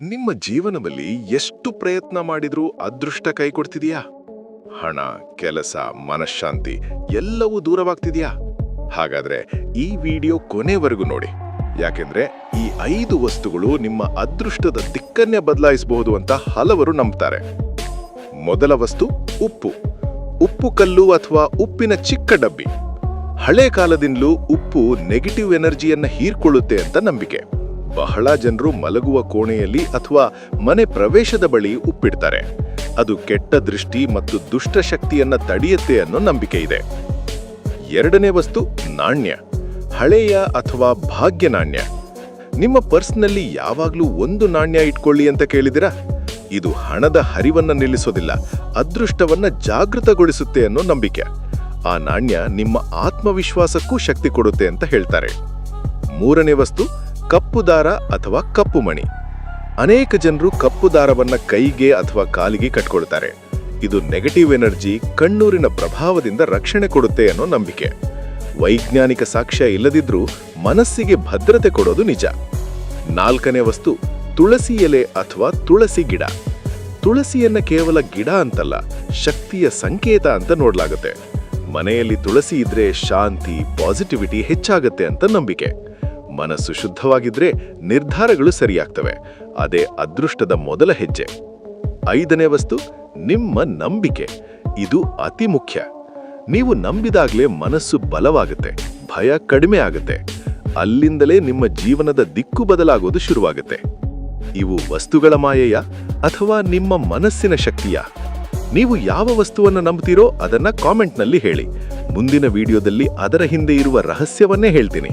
ನಿಮ್ಮ ಜೀವನದಲ್ಲಿ ಎಷ್ಟು ಪ್ರಯತ್ನ ಮಾಡಿದ್ರೂ ಅದೃಷ್ಟ ಕೈ ಕೊಡ್ತಿದೆಯಾ ಹಣ, ಕೆಲಸ, ಮನಃಶಾಂತಿ ಎಲ್ಲವೂ ದೂರವಾಗ್ತಿದೆಯಾ? ಹಾಗಾದ್ರೆ ಈ ವಿಡಿಯೋ ಕೊನೆವರೆಗೂ ನೋಡಿ. ಯಾಕೆಂದ್ರೆ ಈ ಐದು ವಸ್ತುಗಳು ನಿಮ್ಮ ಅದೃಷ್ಟದ ದಿಕ್ಕನ್ನೇ ಬದಲಾಯಿಸಬಹುದು ಅಂತ ಹಲವರು ನಂಬ್ತಾರೆ. ಮೊದಲ ವಸ್ತು ಉಪ್ಪು. ಉಪ್ಪು ಕಲ್ಲು ಅಥವಾ ಉಪ್ಪಿನ ಚಿಕ್ಕ ಡಬ್ಬಿ. ಹಳೆ ಕಾಲದಿಂದಲೂ ಉಪ್ಪು ನೆಗೆಟಿವ್ ಎನರ್ಜಿಯನ್ನ ಹೀರ್ಕೊಳ್ಳುತ್ತೆ ಅಂತ ನಂಬಿಕೆ. ಬಹಳ ಜನರು ಮಲಗುವ ಕೋಣೆಯಲ್ಲಿ ಅಥವಾ ಮನೆ ಪ್ರವೇಶದ ಬಳಿ ಉಪ್ಪಿಡ್ತಾರೆ. ಅದು ಕೆಟ್ಟ ದೃಷ್ಟಿ ಮತ್ತು ದುಷ್ಟಶಕ್ತಿಯನ್ನ ತಡೆಯುತ್ತೆ ಅನ್ನೋ ನಂಬಿಕೆ ಇದೆ. ಎರಡನೇ ವಸ್ತು ನಾಣ್ಯ. ಹಳೆಯ ಅಥವಾ ಭಾಗ್ಯ ನಾಣ್ಯ. ನಿಮ್ಮ ಪರ್ಸ್ನಲ್ಲಿ ಯಾವಾಗ್ಲೂ ಒಂದು ನಾಣ್ಯ ಇಟ್ಕೊಳ್ಳಿ ಅಂತ ಕೇಳಿದಿರಾ ಇದು ಹಣದ ಹರಿವನ್ನ ನಿಲ್ಲಿಸೋದಿಲ್ಲ, ಅದೃಷ್ಟವನ್ನ ಜಾಗೃತಗೊಳಿಸುತ್ತೆ ಅನ್ನೋ ನಂಬಿಕೆ. ಆ ನಾಣ್ಯ ನಿಮ್ಮ ಆತ್ಮವಿಶ್ವಾಸಕ್ಕೂ ಶಕ್ತಿ ಕೊಡುತ್ತೆ ಅಂತ ಹೇಳ್ತಾರೆ. ಮೂರನೇ ವಸ್ತು ಕಪ್ಪು ದಾರ ಅಥವಾ ಕಪ್ಪು ಮಣಿ. ಅನೇಕ ಜನರು ಕಪ್ಪು ದಾರವನ್ನ ಕೈಗೆ ಅಥವಾ ಕಾಲಿಗೆ ಕಟ್ಕೊಳ್ತಾರೆ. ಇದು ನೆಗೆಟಿವ್ ಎನರ್ಜಿ ಕಣ್ಣೂರಿನ ಪ್ರಭಾವದಿಂದ ರಕ್ಷಣೆ ಕೊಡುತ್ತೆ ಅನ್ನೋ ನಂಬಿಕೆ. ವೈಜ್ಞಾನಿಕ ಸಾಕ್ಷ್ಯ ಇಲ್ಲದಿದ್ರೂ ಮನಸ್ಸಿಗೆ ಭದ್ರತೆ ಕೊಡೋದು ನಿಜ. ನಾಲ್ಕನೇ ವಸ್ತು, ತುಳಸಿ ಎಲೆ ಅಥವಾ ತುಳಸಿ ಗಿಡ. ತುಳಸಿಯನ್ನ ಕೇವಲ ಗಿಡ ಅಂತಲ್ಲ, ಶಕ್ತಿಯ ಸಂಕೇತ ಅಂತ ನೋಡಲಾಗುತ್ತೆ. ಮನೆಯಲ್ಲಿ ತುಳಸಿ ಇದ್ರೆ ಶಾಂತಿ ಪಾಸಿಟಿವಿಟಿ ಹೆಚ್ಚಾಗತ್ತೆ ಅಂತ ನಂಬಿಕೆ. ಮನಸ್ಸು ಶುದ್ಧವಾಗಿದ್ರೆ ನಿರ್ಧಾರಗಳು ಸರಿಯಾಗ್ತವೆ. ಅದೇ ಅದೃಷ್ಟದ ಮೊದಲ ಹೆಜ್ಜೆ. ಐದನೇ ವಸ್ತು, ನಿಮ್ಮ ನಂಬಿಕೆ. ಇದು ಅತಿ ಮುಖ್ಯ. ನೀವು ನಂಬಿದಾಗಲೇ ಮನಸ್ಸು ಬಲವಾಗುತ್ತೆ, ಭಯ ಕಡಿಮೆ ಆಗುತ್ತೆ. ಅಲ್ಲಿಂದಲೇ ನಿಮ್ಮ ಜೀವನದ ದಿಕ್ಕು ಬದಲಾಗೋದು ಶುರುವಾಗುತ್ತೆ. ಇವು ವಸ್ತುಗಳ ಮಾಯೆಯ ಅಥವಾ ನಿಮ್ಮ ಮನಸ್ಸಿನ ಶಕ್ತಿಯ? ನೀವು ಯಾವ ವಸ್ತುವನ್ನು ನಂಬ್ತೀರೋ ಅದನ್ನ ಕಾಮೆಂಟ್ನಲ್ಲಿ ಹೇಳಿ. ಮುಂದಿನ ವಿಡಿಯೋದಲ್ಲಿ ಅದರ ಹಿಂದೆ ಇರುವ ರಹಸ್ಯವನ್ನೇ ಹೇಳ್ತೀನಿ.